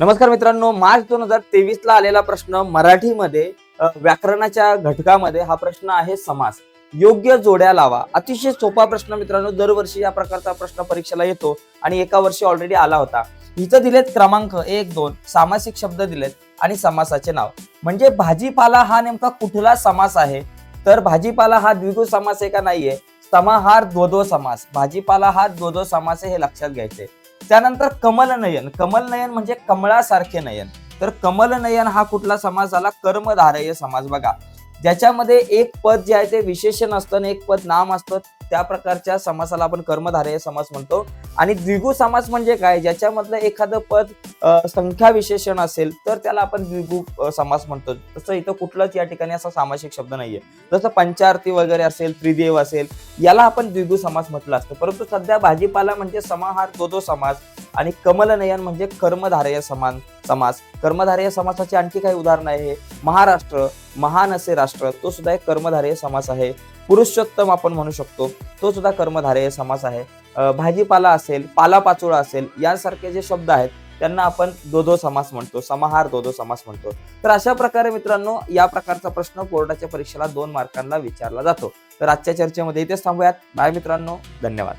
नमस्कार मित्रांनो मार्च दोन हजार तेवीस ला आलेला प्रश्न मराठीमध्ये व्याकरणाच्या घटकामध्ये हा प्रश्न आहे समास. योग्य जोड्या लावा. अतिशय सोपा प्रश्न मित्रांनो दरवर्षी या प्रकारचा प्रश्न परीक्षेला येतो आणि एका वर्षी ऑलरेडी आला होता. इथं दिलेत क्रमांक एक दोन सामासिक शब्द दिलेत आणि समासाचे नाव. म्हणजे भाजीपाला हा नेमका कुठला समास आहे? तर भाजीपाला हा द्विगु समास आहे का नाहीये? समाहार द्वदो समास. भाजीपाला हा द्वदो समास हे लक्षात घ्यायचे. त्यानंतर कमलनयन कमलनयन म्हणजे कमळासारखे नयन. तर कमलनयन हा कुठला समास झाला? कर्मधारय समास. बघा ज्याच्यामध्ये एक पद जे आहे ते विशेषण असतं आणि एक पद नाम असतं. त्या प्रकारच्या समासाला आपण कर्मधारय समास म्हणतो. आणि द्विगु समास म्हणजे काय? ज्याच्यामधलं एखादं पद संख्या विशेषण असेल तर त्याला आपण द्विगु समास म्हणतो. तसं इथं कुठलाच या ठिकाणी असा सामासिक शब्द नाहीये. जसं पंचार्थी वगैरे असेल त्रिदेव असेल याला आपण द्विगु समास म्हटलं असतं. परंतु सध्या भाजीपाला म्हणजे समाहार तो समास. आणि कमलनयन म्हणजे कर्मधारय समान समास. कर्मधारय समासाची आणखी काही उदाहरणं आहे. महाराष्ट्र महान असे राष्ट्र तो सुद्धा एक कर्मधारय समास आहे. पुरुषोत्तम आपण म्हणू शकतो तो सुद्धा कर्मधारय समास आहे. भाजीपाला असेल पालापाचोळा असेल यासारखे जे शब्द आहेत त्यांना आपण दोदो समास म्हणतो समाहार दोदो समास म्हणतो. तर अशा प्रकारे मित्रांनो या प्रकारचा प्रश्न बोर्डाच्या परीक्षेला दोन मार्कांना विचारला जातो. तर आजच्या चर्चेमध्ये इथेच थांबूयात. बाय मित्रांनो धन्यवाद.